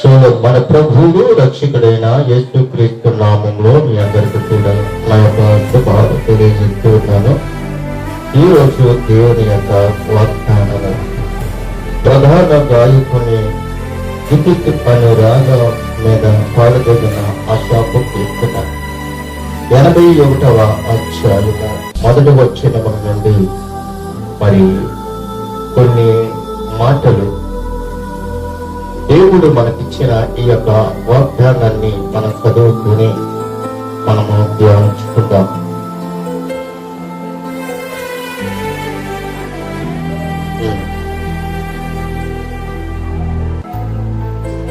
So మన ప్రభువు రక్షకుడైన యేసు క్రీస్తు నామంలో మీ అందరికీ కూడా నా యొక్క బాధ తెలియజేస్తూ ఉన్నాను. ఈ రోజు దేవుని యొక్క వాగ్దానము ప్రధాన గాయకుని విద్యుత్ రాగ మీద పాల్గొన్న ఆశాపు కీర్తన. ఎనభై ఒకటవ అధ్యాయము మొదటి వచ్చిన నుండి మరి కొన్ని మాటలు దేవుడు మనకిచ్చిన ఈ యొక్క వాగ్దానాన్ని మనం చదువుకుని మనము ధ్యానించుకుందాం.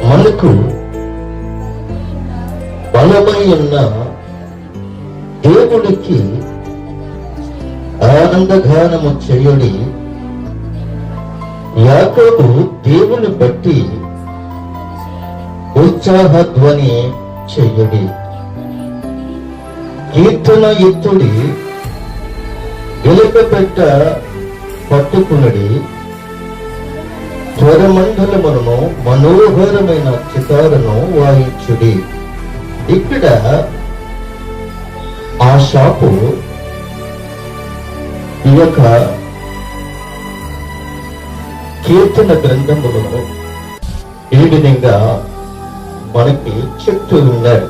మనకు బలమై ఉన్న దేవుడికి ఆనందగానము చేయడి యాకోబు దేవుని బట్టి ఉత్సాహ ధ్వని చెయ్యడి కీర్తన ఎత్తుడి వెలుకపెట్ట పట్టుకునడి. స్వరమండలములను మనోహరమైన చితారును వాయించుడి. ఇక్కడ ఆ షాపు ఈ యొక్క కీర్తన గ్రంథములను ఈ విధంగా మనకి చెప్తూ ఉన్నాడు.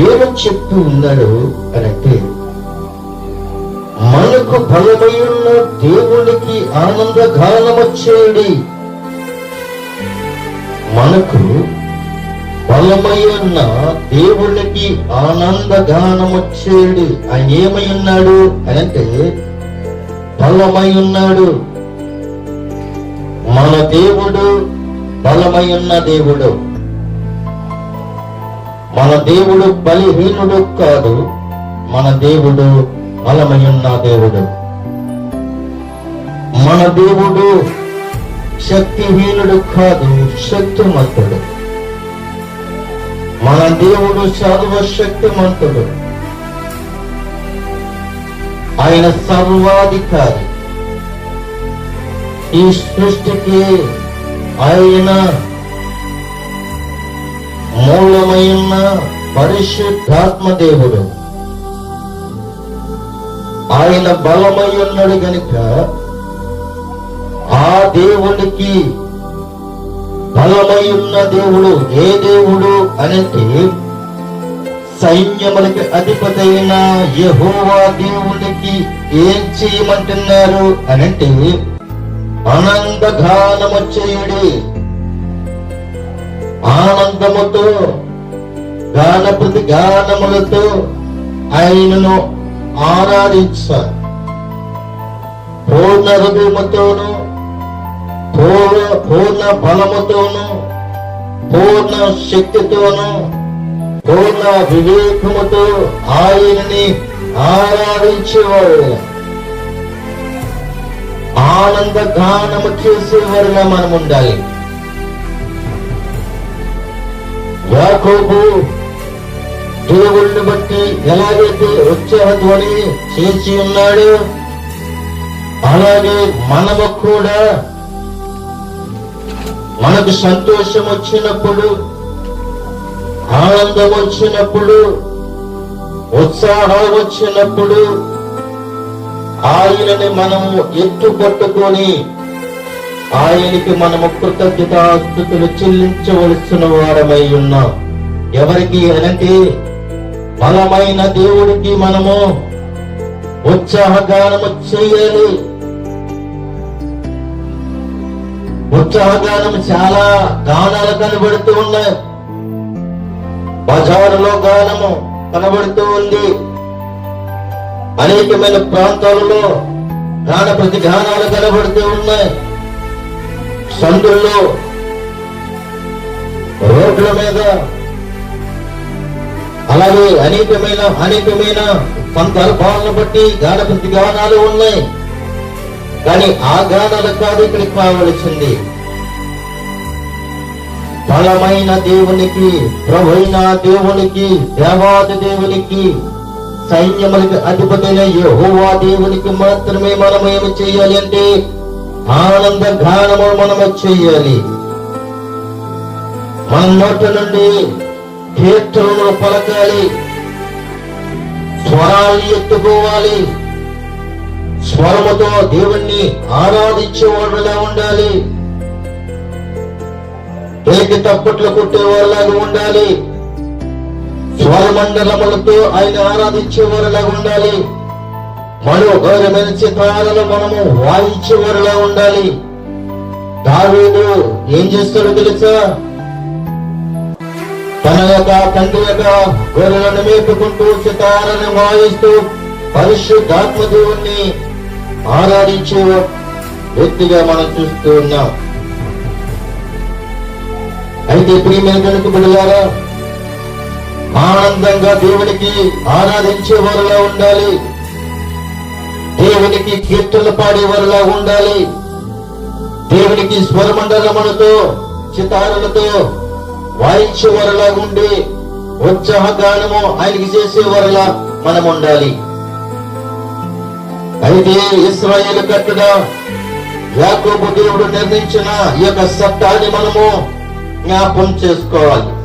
ఏమని చెప్తూ ఉన్నాడు అనంటే మనకు బలమైన దేవునికి ఆనంద గానమొచ్చేది మనకు బలమై ఉన్న దేవునికి ఆనంద గానమొచ్చేది ఆయన ఏమై ఉన్నాడు అనంటే బలమై ఉన్నాడు. మన దేవుడు బలమై ఉన్న దేవుడు. మన దేవుడు బలిహీనుడు కాదు మన దేవుడు బలమై ఉన్న దేవుడు. మన దేవుడు శక్తిహీనుడు కాదు శక్తిమంతుడు. మన దేవుడు సర్వశక్తిమంతుడు ఆయన సర్వాధికారి. ఈ సృష్టికి ఆయన మూలమైన పరిశుద్ధాత్మ దేవుడు ఆయన బలమై ఉన్నాడు గనుక ఆ దేవునికి బలమై ఉన్న దేవుడు ఏ దేవుడు అంటే సైన్యములకి అధిపతి అయిన యహోవా దేవునికి ఏం చేయమంటున్నారు అనంటే ఆనంద గానము ఆనందముతో గాన ప్రతి గానములతో ఆయనను ఆరాధించ పూర్ణ హృదయముతోను పూర్ణ పూర్ణ బలముతోను పూర్ణ శక్తితోను పూర్ణ వివేకముతో ఆయనని ఆరాధించేవాడు. ఆనంద గానము చేసేవారుగా మనం ఉండాలి యాకోబు దేవుణ్ణి బట్టి ఎలాగైతే ఉత్సాహ ధ్వని చేసి ఉన్నాడు అలాగే మనము కూడా మనకు సంతోషం వచ్చినప్పుడు ఆనందం వచ్చినప్పుడు ఉత్సాహం వచ్చినప్పుడు ఆయనని మనము ఎత్తుపట్టుకొని ఆయనకి మనము కృతజ్ఞతాస్థుతులు చెల్లించవలసిన వారమై ఉన్నాం. ఎవరికి అనంటే బలమైన దేవుడికి మనము ఉత్సాహగానము చేయాలి. ఉత్సాహగానం చాలా గానాలు కనబడుతూ ఉన్నాయి. బజారులో గానము కనబడుతూ ఉంది. అనేకమైన ప్రాంతాలలో ప్రాణ ప్రతి గానాలు కనబడుతూ ఉన్నాయి. సందుల్లో రోడ్ల మీద అలాగే అనేకమైన అనేకమైన సందర్భాలను బట్టి గాన ప్రతిగానాలు ఉన్నాయి. కానీ ఆ గానాలు కాదు ఇక్కడికి కావలసింది బలమైన దేవునికి ప్రభుైన దేవునికి దేవాది దేవునికి సైన్యములకి అధిపతైన యహోవా దేవునికి మాత్రమే మనం ఏమి చేయాలి అంటే ఆనంద గానము మనము చేయాలి. మన నోట నుండి కీర్తనలు పలకాలి. స్వరాలు ఎత్తుకోవాలి. స్వరముతో దేవుణ్ణి ఆరాధించేవాళ్ళలా ఉండాలి. ఏకి తప్పట్లు కొట్టేవాళ్ళలాగా ఉండాలి. స్వరమండలములతో ఆయన ఆరాధించేవారిలా ఉండాలి. మనోగౌరమైన చిత్రాలను మనము వాయించేవారిలా ఉండాలి. దావీదు ఏం చేస్తాడో తెలుసా? తన యొక్క తండ్రి యొక్క గొర్రెలను మేపుకుంటూ చితారని వాయిస్తూ పరిశుద్ధాత్మ దేవుణ్ణి ఆరాధించే వ్యక్తిగా మనం చూస్తూ ఉన్నాం. అయితే ప్రియమైన కనుక బిడ్డలారా ఆనందంగా దేవునికి ఆరాధించే వారిలా ఉండాలి. దేవునికి కీర్తనలు పాడేవారిలా ఉండాలి. దేవునికి స్వరమండలములతో చితారులతో వాయించేవారిలా ఉండి ఉత్సాహగానము ఆయనకి చేసేవారిలా మనం ఉండాలి. అయితే ఇస్రాయేల్ కట్టడ యాకోబు దేవుడు నిర్ణయించిన ఈ యొక్క సత్తాన్ని మనము జ్ఞాపం చేసుకోవాలి.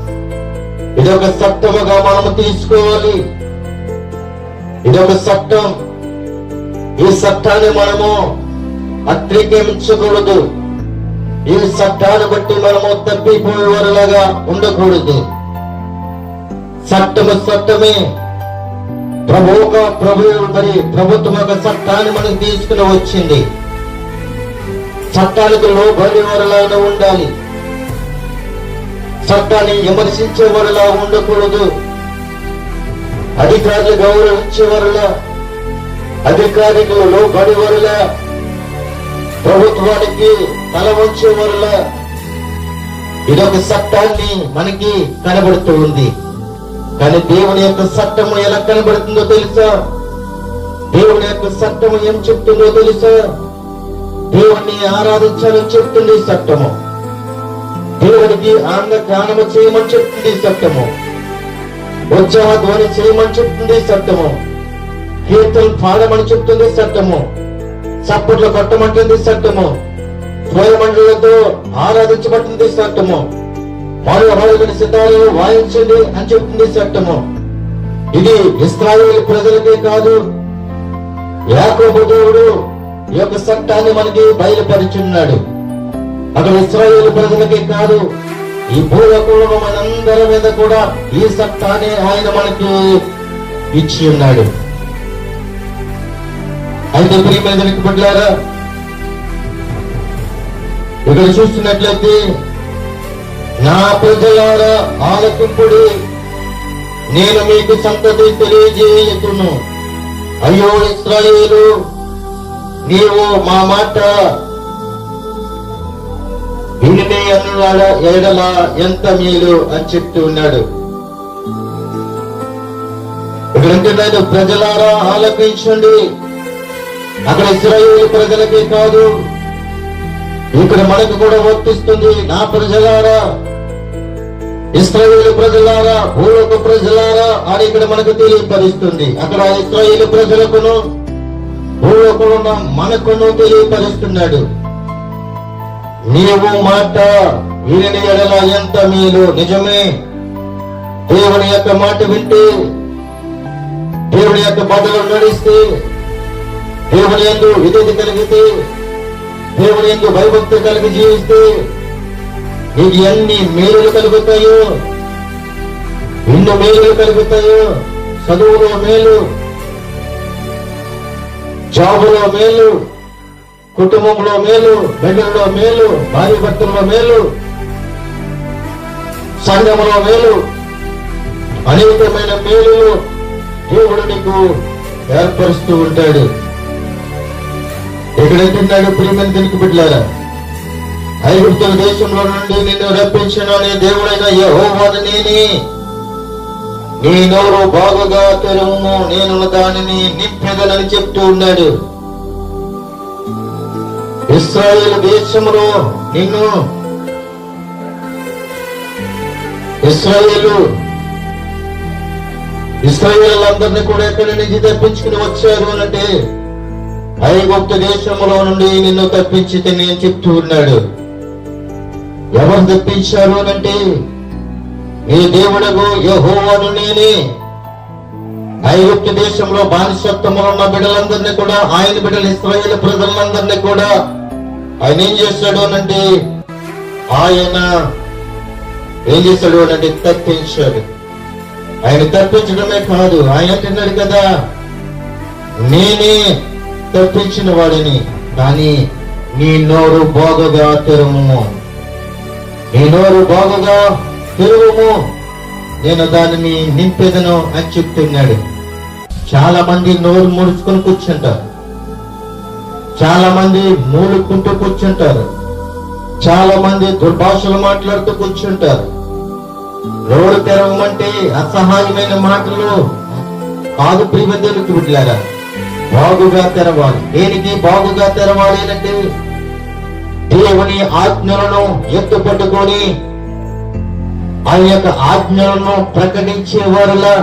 ఇది ఒక సత్యముగా మనము తీసుకోవాలి. ఇది ఒక సత్యం. ఈ సత్యాన్ని మనము అత్రికించకూడదు ఈ చట్టాన్ని బట్టి మనము తప్పిపోయేవారులాగా ఉండకూడదు. చట్టము చట్టమే ప్రభు ఒక ప్రభు మరి ప్రభుత్వం ఒక చట్టాన్ని మనకు తీసుకుని వచ్చింది. చట్టానికి లోబడి వారిలాగా ఉండాలి. చట్టాన్ని విమర్శించే వారిలా ఉండకూడదు. అధికారులు గౌరవించే వారిలా అధికారికులు లోబడి వారిలా ప్రభుత్వానికి తల వంచే వల్ల ఇదొక చట్టాన్ని మనకి కనబడుతూ ఉంది కానీ దేవుని యొక్క చట్టము ఎలా కనబడుతుందో తెలుసా? దేవుని యొక్క చట్టము ఏం చెప్తుందో తెలుసా? దేవుణ్ణి ఆరాధించాలని చెప్తుంది చట్టము. దేవునికి ఆనంద ధ్యానము చేయమని చెప్తుంది సత్యము. ఉత్సాహ ధ్వని చేయమని చెప్తుంది సత్యము. కీర్తన పాడమని చెప్తుంది సత్యము. చట్టము చప్పట్లు కొట్టమంటుంది చట్టము స్వయమండలతో ఆరాధించబడుతుంది సత్యము. మరో హోళిని సితారు వాయించండి అని చెప్తుంది సత్యము. ఇది ఇస్రాయేల్ ప్రజలకే కాదు యాకోబు దేవుడు ఈ యొక్క చట్టాన్ని మనకి బయలుపరిచున్నాడు. అక్కడ ఇస్రాయేల్ ప్రజలకే కాదు ఈ భూలోకంలో మనందరి మీద కూడా ఈ చట్టాన్ని ఆయన మనకి ఇచ్చి ఉన్నాడు. అయితే ప్రియమైన పడ్డారా ఇక్కడ చూస్తున్నట్లయితే నా ప్రజలారా ఆలకింపుడి నేను మీకు సంతతి తెలియజేయతును అయ్యో ఇస్రాయేలు నీవు మా మాట వినినే అన్నాడ ఎడల ఎంత మేలు? అని చెప్తూ ఉన్నాడు. ఇక్కడ ప్రజలారా ఆలకించండి. అక్కడ ఇస్రాయేల్ ప్రజలకే కాదు ఇక్కడ మనకు కూడా వర్తిస్తుంది. నా ప్రజలారా ఇస్రాయేల్ ప్రజలారా భూలోక ప్రజలారా అని ఇక్కడ మనకు తెలియపరుస్తుంది. అక్కడ ఇస్రాయేల్ ప్రజలకును భూలోకంలో ఉన్న మనకును తెలియపరుస్తున్నాడు. నీవు మాట వీరిని ఎడల ఎంత మీరు నిజమే. దేవుని యొక్క మాట వింటే దేవుని యొక్క బదులు నడిస్తే దేవుని ఎందు విధేత కలిగితే దేవుని ఎందు భయభక్తి కలిగి జీవిస్తే నీకు ఎన్ని మేలులు కలుగుతాయో ఎన్ని మేలులు కలుగుతాయో చదువులో మేలు జాబులో మేలు కుటుంబంలో మేలు బిడ్డల్లో మేలు భార్య భక్తుల్లో మేలు సంఘంలో మేలు అనేకమైన మేలులు దేవుడు నీకు ఏర్పరుస్తూ ఉంటాడు. ఎక్కడైతున్నాడు ప్రియమైన దీనికి బిడ్డలారా ఐగుప్తుల దేశంలో నుండి నిన్ను రప్పించిన నీ దేవుడైన యెహోవాను నేనే. నీ నోరు బాగుగా తెరుము నేను దానిని నింపెదనని చెప్తూ ఉన్నాడు. ఇస్రాయేల్ దేశంలో నిన్ను ఇస్రాయేలు ఇస్రాయేలందరినీ కూడా ఎక్కడి నుంచి తప్పించుకుని వచ్చారు అంటే ఐగుప్తు దేశంలో నుండి నిన్ను తప్పించి నేను చెప్తూ ఉన్నాడు. ఎవరు తప్పించారు అంటే నీ దేవుడకు యహోవను నేనే. ఐగుప్తు దేశంలో బానిసత్వంలో ఉన్న బిడ్డలందరినీ కూడా ఆయన బిడ్డలు ఇస్రాయేల్ ప్రజలందరినీ కూడా ఆయన ఏం చేస్తాడు అనంటే ఆయన ఏం చేస్తాడు అనంటే తప్పించాడు. ఆయన తప్పించడమే కాదు ఆయన అంటున్నాడు కదా నేనే తప్పించిన వాడిని కానీ నీ నోరు బాగుగా తెరుము నీ నోరు బాగుగా తెరువుము. నేను దానిని నింపెదను అని చెప్తున్నాడు. చాలా మంది నోరు ముడుచుకొని కూర్చుంటారు. చాలా మంది మూలుకుంటూ కూర్చుంటారు. చాలా మంది దుర్భాషలు మాట్లాడుతూ కూర్చుంటారు. రోడ్డు తెరవమంటే అసహాయమైన మాటలు కాదు ప్రియమదేవులకు బిడ్డారా బాగుగా తెరవాలి. దేనికి బాగుగా తెరవాలి అంటే దేవుని ఆజ్ఞలను ఎత్తుపట్టుకొని ఆ యొక్క ఆజ్ఞలను ప్రకటించే వారులా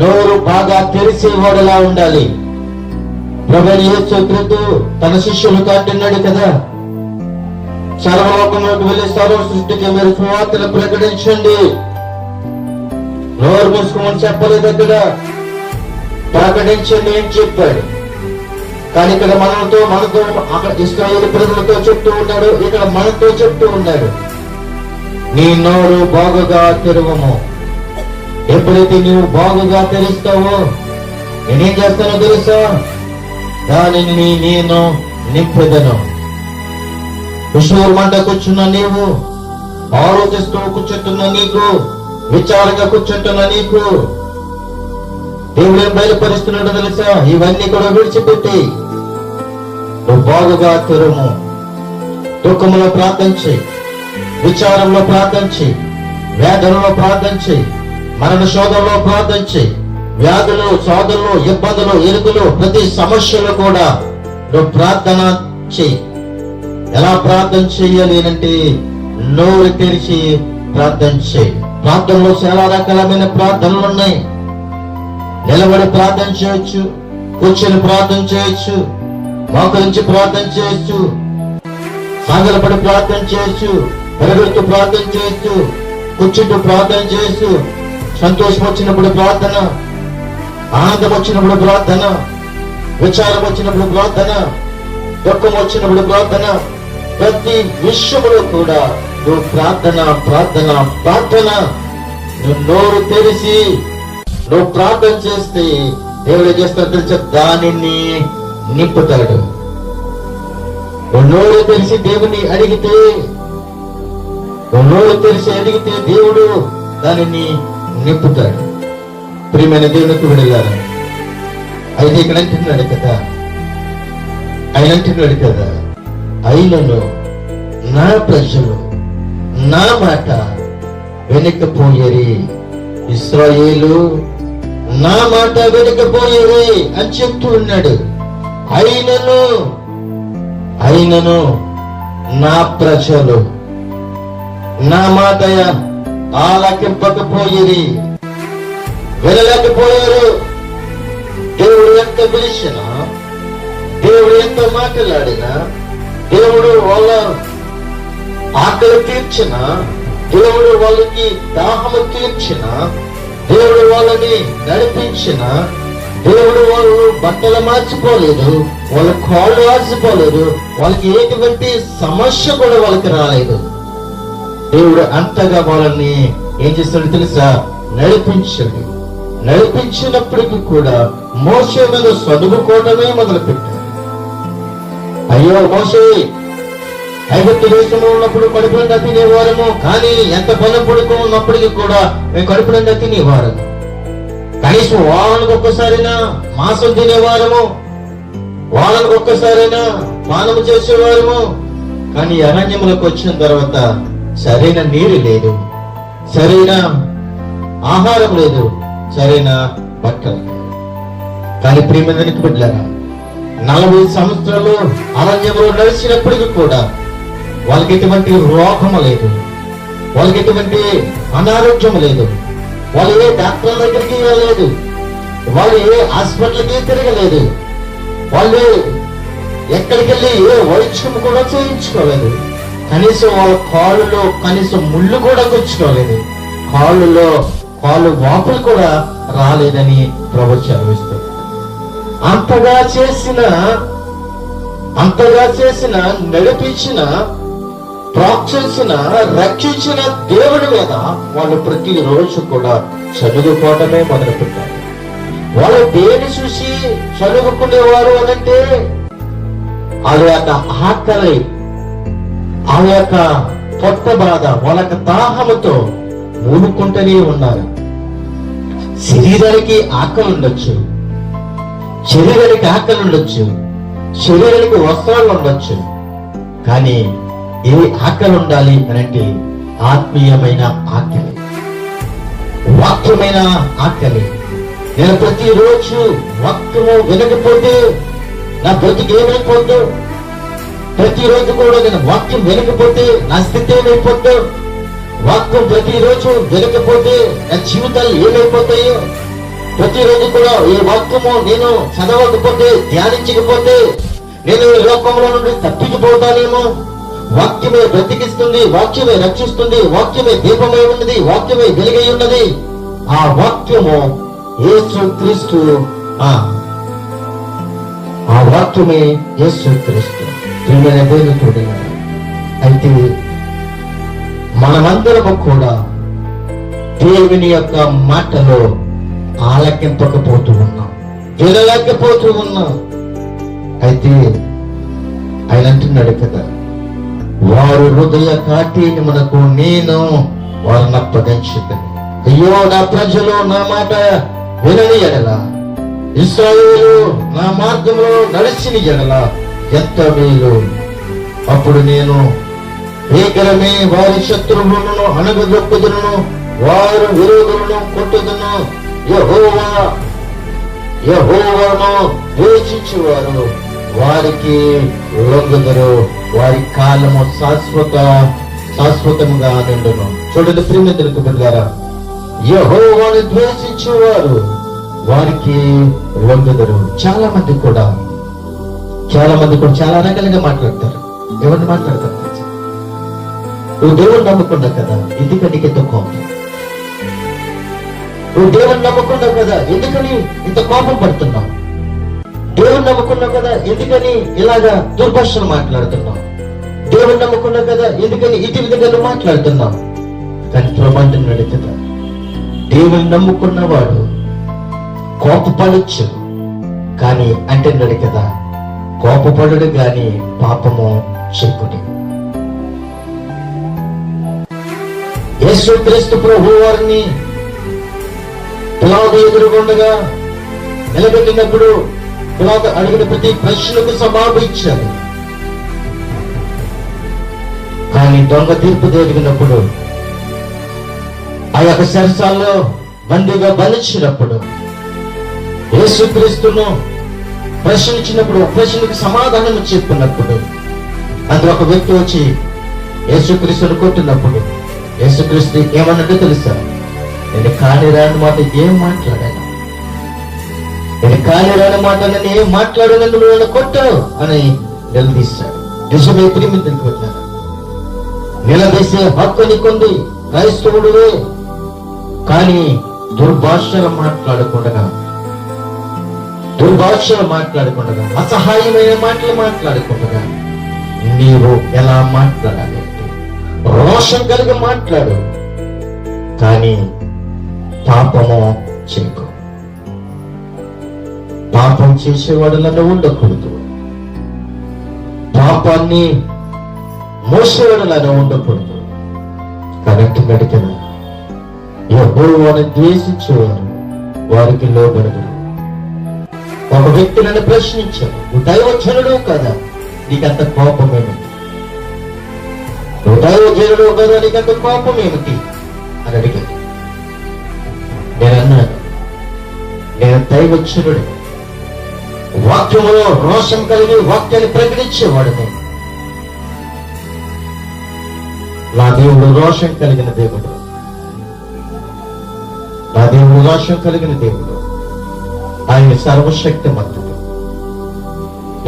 నోరు బాగా తెరిచేవాడులా ఉండాలి. ప్రభు తన శిష్యులకు అంటున్నాడు కదా. సర్వలోకంలోకి వెళ్ళి సర్వ సృష్టికి మీరు సువార్తలు ప్రకటించండి. నోరు మూసుకోమని చెప్పలేదు అక్కడ. ప్రకటించండి అని చెప్పాడు. కానీ ఇక్కడ మనతో మనతో అక్కడ ఇస్రాయేల్ ప్రజలతో చెప్తూ ఉన్నాడు. ఇక్కడ మనతో చెప్తూ ఉన్నాడు. నీ నోరు బాగుగా తెరవము. ఎప్పుడైతే నీవు బాగుగా తెరుస్తావో నేనేం చేస్తానో తెలుసా? దానిని నేను నింపెదను. విషూర్మంట కూర్చున్న నీవు ఆలోచిస్తూ కూర్చుంటున్న నీకు విచారంగా కూర్చుంటున్న నీకు. దేవుడు ఏం తెలుసా? ఇవన్నీ కూడా విడిచిపెట్టి నువ్వు బాగుగా తెరుము. దుఃఖంలో ప్రార్థన విచారంలో ప్రార్థన వేదనలో ప్రార్థించి మరణ శోధంలో ప్రార్థన చేయి వ్యాధులు సోదరులు ఇబ్బందులు ఎరుకులు ప్రతి సమస్యలు కూడా నువ్వు ప్రార్థన చెయ్యి. ఎలా ప్రార్థన చెయ్యాలి అంటే నోరు తెరిచి ప్రార్థన చేయి ప్రార్థనలో చాలా రకాలమైన ప్రార్థనలు ఉన్నాయి. నిలబడి ప్రార్థన చేయొచ్చు కూర్చొని ప్రార్థన చేయొచ్చు మోకరించి ప్రార్థన చేయొచ్చు సాగలపడి ప్రార్థన చేయొచ్చు పరిగెడుతూ ప్రార్థన చేయొచ్చు కూర్చుంటూ ప్రార్థన చేయొచ్చు సంతోషం వచ్చినప్పుడు ప్రార్థన ఆనందం వచ్చినప్పుడు ప్రార్థన విచారం వచ్చినప్పుడు ప్రార్థన దుఃఖం వచ్చినప్పుడు ప్రార్థన ప్రతి విషయంలో కూడా నువ్వు ప్రార్థన ప్రార్థన ప్రార్థన. నువ్వు నోరు తెరిచి నువ్వు ప్రార్థన చేస్తే దేవుడు చేస్తాడు తెలిసే? దానిని నింపుతాడు. నువ్వు నోరు తెలిసి దేవుని అడిగితే నువ్వు నోరు తెలిసి అడిగితే దేవుడు దానిని నింపుతాడు. ప్రియమైన దేవునికి వెళ్ళారు అయితే ఇక్కడ అంటున్నాడు కదా. ఆయన అంటున్నాడు కదా. అయినను నా ప్రజలు నా మాట వెనకపోయేరి ఇస్రాయేలు నా మాట వెనకపోయేరి అని చెప్తూ ఉన్నాడు. అయినను అయినను నా ప్రజలు నా మాట ఆలకింపకపోయేది వెళ్ళలేకపోయారు దేవుడు ఎంత పిలిచినా దేవుడు ఎంత మాట్లాడినా దేవుడు వాళ్ళ ఆకలి తీర్చిన దేవుడు వాళ్ళకి దాహము తీర్చిన దేవుడు వాళ్ళని నడిపించిన దేవుడు వాళ్ళు బట్టలు మార్చుకోలేదు వాళ్ళ కాళ్ళు మార్చుకోలేదు వాళ్ళకి ఎటువంటి సమస్య కూడా వాళ్ళకి రాలేదు. దేవుడు అంతగా వాళ్ళని ఏం చేస్తాడు తెలుసా? నడిపించాడు. నడిపించినప్పటికీ కూడా మోసే మీద చదువుకోవడమే మొదలు పెట్టారు అయ్యో మోసే ఐగుప్తు దేశంలో ఉన్నప్పుడు కడుపు నిండా తినేవారము కానీ ఎంత బలం పడుకో ఉన్నప్పటికీ కూడా మేము కడుపు నిండా తినేవారము కనీసం వారానికి ఒక్కసారైనా మాంసం తినేవారము వారానికి ఒక్కసారైనా పానము చేసేవారము కానీ అరణ్యములకు వచ్చిన తర్వాత సరైన నీరు లేదు సరైన ఆహారం లేదు. సరైన బట్టలు. కానీ ప్రియమైన బిడ్డారా నలభై సంవత్సరాలు అరణ్యంలో నడిచినప్పటికీ కూడా వాళ్ళకి ఎటువంటి రోగము లేదు. వాళ్ళకి ఎటువంటి అనారోగ్యం లేదు. వాళ్ళు ఏ డాక్టర్ దగ్గరికి వెళ్ళలేదు. వాళ్ళు ఏ హాస్పిటల్కి తిరగలేదు. వాళ్ళు ఎక్కడికి వెళ్ళి ఏ వైద్యం కూడా చేయించుకోలేదు. కనీసం వాళ్ళ కాళ్ళలో కనీసం ముళ్ళు కూడా గుచ్చుకోలేదు. కాళ్ళలో కాళ్ళు వాపులు కూడా రాలేదని ప్రభు చదివిస్తుంది అంతగా చేసిన అంతగా చేసిన నడిపించిన ప్రాక్షించిన రక్షించిన దేవుడి మీద వాళ్ళు ప్రతిరోజు కూడా చదువుకోవటమే మొదలు పెట్టారు వాళ్ళు దేని చూసి చదువుకునేవారు అనంటే ఆ యొక్క ఆకలి ఆ యొక్క పొట్ట బాధ వాళ్ళ యొక్క దాహముతో మూడుకుంటూనే ఉన్నారు. శరీరానికి ఆకలి ఉండొచ్చు. శరీరానికి ఆకలి ఉండొచ్చు. శరీరానికి వస్త్రాలు ఉండొచ్చు. కానీ ఏ ఆకలి ఉండాలి అనంటే ఆత్మీయమైన ఆకలి. వాక్యమైన ఆకలి. నేను ప్రతిరోజు వాక్యము వినకపోతే నా బ్రతికి ఏమైపోద్దు? ప్రతిరోజు కూడా నేను వాక్యం వినకపోతే నా స్థితి ఏమైపోద్దు? వాక్యం ప్రతిరోజు వినకపోతే నా జీవితాలు ఏమైపోతాయో? ప్రతిరోజు కూడా ఈ వాక్యము నేను చదవకపోతే ధ్యానించకపోతే నేను ఈ లోకంలో నుండి తప్పించిపోతానేమో? వాక్యమే బ్రతికిస్తుంది వాక్యమే రక్షిస్తుంది వాక్యమే దీపమై ఉన్నది వాక్యమే వెలుగై ఉన్నది. ఆ వాక్యము యేసు క్రీస్తు. ఆ. ఆ వాక్యమే యేసు క్రీస్తు. దేవుని అయితే మనమందరము కూడా దేవుని యొక్క మాటలో ఆలకింపకపోతూ ఉన్నాం. వినలేకపోతూ ఉన్నాం. అయితే ఆయన అంటున్నాడు కదా వారు హృదయ కాటిని మనకు నేను వారిని అప్పగించుతాను అయ్యో నా ప్రజలు నా మాట వినని ఎడల. ఇస్రాయేలు నా మార్గంలో నడిచిన ఎడల. ఎంత మేలు అప్పుడు నేను భీకరమే వారి శత్రువులను అణగదొక్కుదును వారు విరోధులను కొట్టుదును. యహోవా యహోవాను ద్వేషించువారు. వారికి లొంగుదరు వారి కాలము శాశ్వత శాశ్వతంగా నిండును. చూడండి ప్రియమిత్రులకు బిడ్డారా యహోవాను ద్వేషించేవారు వారికి లొంగుదరు. చాలా మంది కూడా చాలా మంది కూడా చాలా రకాలుగా మాట్లాడతారు. ఎవరిని మాట్లాడతారు? నువ్వు దేవుడు నమ్ముకున్నావు కదా? ఎందుకని నీకు ఇంత కోపం? నువ్వు దేవుని నమ్ముకున్నావు కదా? ఎందుకని ఇంత కోపం పడుతున్నావు? దేవుని నమ్ముకున్నావు కదా? ఎందుకని ఇలాగా దుర్భాషలు మాట్లాడుతున్నావు? దేవుని నమ్ముకున్నావు కదా? ఎందుకని ఇటు విధంగా మాట్లాడుతున్నావు? కానీ ప్రమాంటున్నాడు కదా దేవుని నమ్ముకున్నవాడు కోపపడచ్చు. కానీ అంటున్నాడు కదా కోపపడుడు కానీ పాపము చెక్కుడి యేసుక్రీస్తు ప్రభు వారిని పిలాదు ఎదురుగుండగా నిలబెట్టినప్పుడు పిలాదు అడిగిన ప్రతి ప్రశ్నకు సమాపు ఇచ్చారు. కానీ దొంగ తీర్పు జరిగినప్పుడు ఆ యొక్క సరసాల్లో బందీగా బంధించినప్పుడు యేసుక్రీస్తును ప్రశ్నించినప్పుడు ప్రశ్నకు సమాధానం చెప్పినప్పుడు అందులో ఒక వ్యక్తి వచ్చి యేసుక్రీస్తును కొట్టినప్పుడు యేసుక్రీస్తు ఏమన్నట్టు తెలుసా? నేను కాని రాని మాట ఏం మాట్లాడాను? నేను కాని రాని మాట నేను ఏం మాట్లాడానని నువ్వు నన్ను కొట్టావు అని నిలదీశాడు. నిజమే ప్రేమి తెలుసుకుంటున్నాను నిలదీసే హక్కు నీకుంది. క్రైస్తవుడువే. కానీ దుర్భాషలు మాట్లాడకుండా దుర్భాషలు మాట్లాడకుండా అసహాయమైన మాటలు మాట్లాడకుండా నీవు ఎలా మాట్లాడాలి? రోషం కలిగి మాట్లాడు. కానీ పాపము చేయకు పాపం చేసేవాడు ఉండకూడదు. పాపాన్ని మోసేవాడు నన్ను ఉండకూడదు. కాబట్టి నడికిన యహోవాను ద్వేషించేవారు వారికి లోబడదు. ఒక వ్యక్తి నన్ను ప్రశ్నించాడు దైవచనుడు దైవజనుడు కదా? నీకంత కోపమేమిటి? ఏమిటి నువ్వు దైవజనుడు కదా కోపం ఏమిటి? అని అడిగాడు. నేను అన్నాను నేను దైవజనుడు వాక్యములో రోషం కలిగి వాక్యాన్ని ప్రకటించేవాడిని. నా దేవుడు రోషం కలిగిన దేవుడు. నా దేవుడు రోషం కలిగిన దేవుడు. ఆయన సర్వశక్తి మంతుడు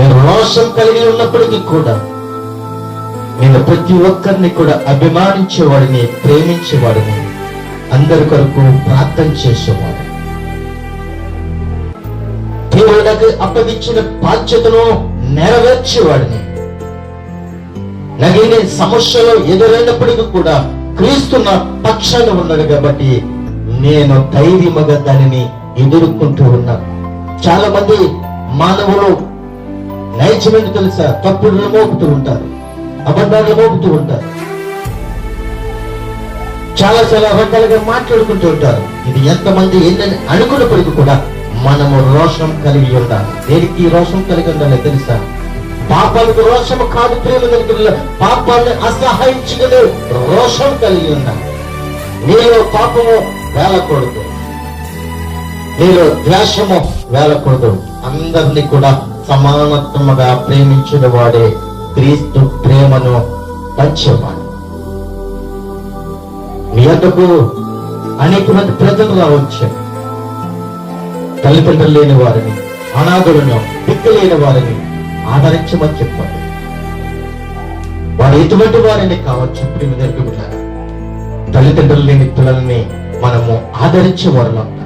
నేను రోషం కలిగి ఉన్నప్పటికీ కూడా నేను ప్రతి ఒక్కరిని కూడా అభిమానించేవాడిని ప్రేమించేవాడిని అందరి కొరకు ప్రార్థన చేసేవాడు. దేవుడికి అప్పగించిన బాధ్యతను నెరవేర్చేవాడిని. నగిన సమస్యలు ఎదురైనప్పటికీ కూడా క్రీస్తు నా పక్షాన ఉన్నాడు కాబట్టి నేను ధైర్యముగా దానిని ఎదుర్కొంటూ ఉన్నాను చాలా మంది మానవులు నైజమేంటి తెలుసా? తప్పుడు మోపుతూ ఉంటారు. అబద్ధాలు మోపుతూ ఉంటారు. చాలా చాలా అబద్ధాలుగా మాట్లాడుకుంటూ ఉంటారు. ఇది ఎంతమంది ఏంటని అనుకున్నప్పటికీ కూడా మనము రోషం కలిగి ఉండాలి. దేనికి రోషం కలిగి ఉండాలి తెలుసా? పాపాలకు రోషము కాదు ప్రేమ దగ్గర పాపాన్ని అసహాయించగలే రోషం కలిగి ఉండాలి. నీలో పాపము వేలకూడదు. నీలో ద్వేషము వేలకూడదు. అందరినీ కూడా సమానత్వముగా ప్రేమించిన వాడే క్రీస్తు ప్రేమను పంచేవాడు మీ అంతకు అనేక మంది ప్రజలు రావచ్చు తల్లిదండ్రులు లేని వారిని అనాథులను దిక్కు లేని వారిని ఆదరించమని చెప్పాడు. వారు ఎటువంటి వారిని కావచ్చు? ప్రేమ దగ్గర తల్లిదండ్రులు లేని పిల్లల్ని మనము ఆదరించే వారిలో ఉండాలి.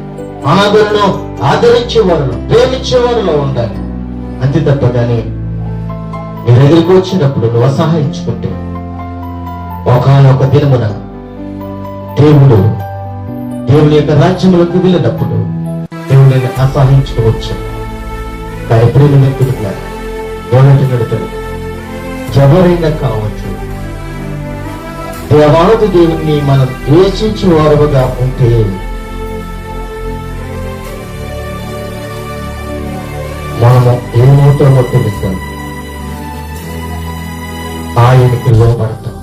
అనాథులను ఆదరించే వారిలో ప్రేమించే వారిలో ఉండాలి. అంతే తప్ప కానీ నీ వచ్చినప్పుడు నువ్వు అసహాయించుకుంటే ఒకనొక దినమున దేవుడు దేవుని యొక్క రాజ్యములకు వెళ్ళినప్పుడు దేవుడిని అసహించుకోవచ్చు కానీ ఎప్పుడు నేను ఎత్తుకున్నాను దేవుడి నడుతాడు ఎవరైనా కావచ్చు. దేవాది దేవుణ్ణి మనం ద్వేషించి వారుగా ఉంటే మనము ఏమవుతామో తెలుస్తాం ఆయనకి లోపడతాం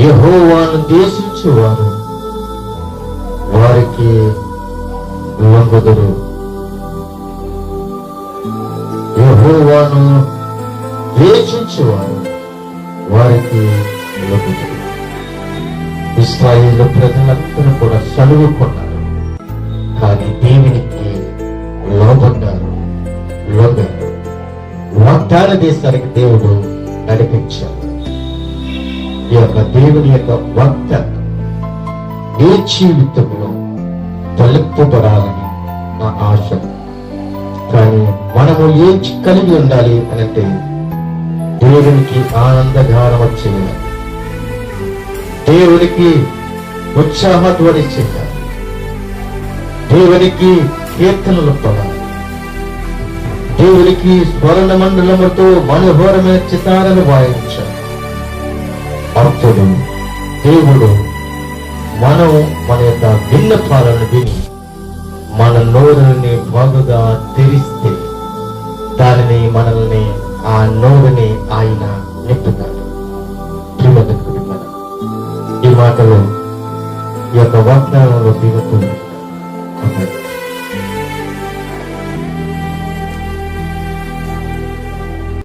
యహోవాను దేశించువారు వారికి లొంగుదురు యహోవాను వారు వారికి లొంగుదురు ఇస్రాయిల్ ప్రజలందరూ కూడా చదువుకున్నారు కానీ దేవునికి లోబడ్డారు లొంగారు వాగ్దాన దేశానికి దేవుడు నడిపించారు ఈ యొక్క దేవుని యొక్క వక్త నీ జీవితంలో తలెప్పుపడాలని నా ఆశ. కానీ మనము ఏం కలిగి ఉండాలి అని అంటే దేవునికి ఆనందగానం చేయాలి దేవునికి ఉత్సాహధ్వని చేయాలి దేవునికి కీర్తనలు పడాలి. దేవుడికి స్వర్ణ మండలముతో మనోహరమైన చితారను వాయించాలి అప్పుడు దేవుడు మనం మన యొక్క విన్నపాలను విని మన నోరుని బాగుగా తెరిస్తే దానిని మనల్ని ఆ నోరుని ఆయన నింపుతాడు. ఈ మాటలు ఈ యొక్క వాగ్దానంలో దిగుతుంది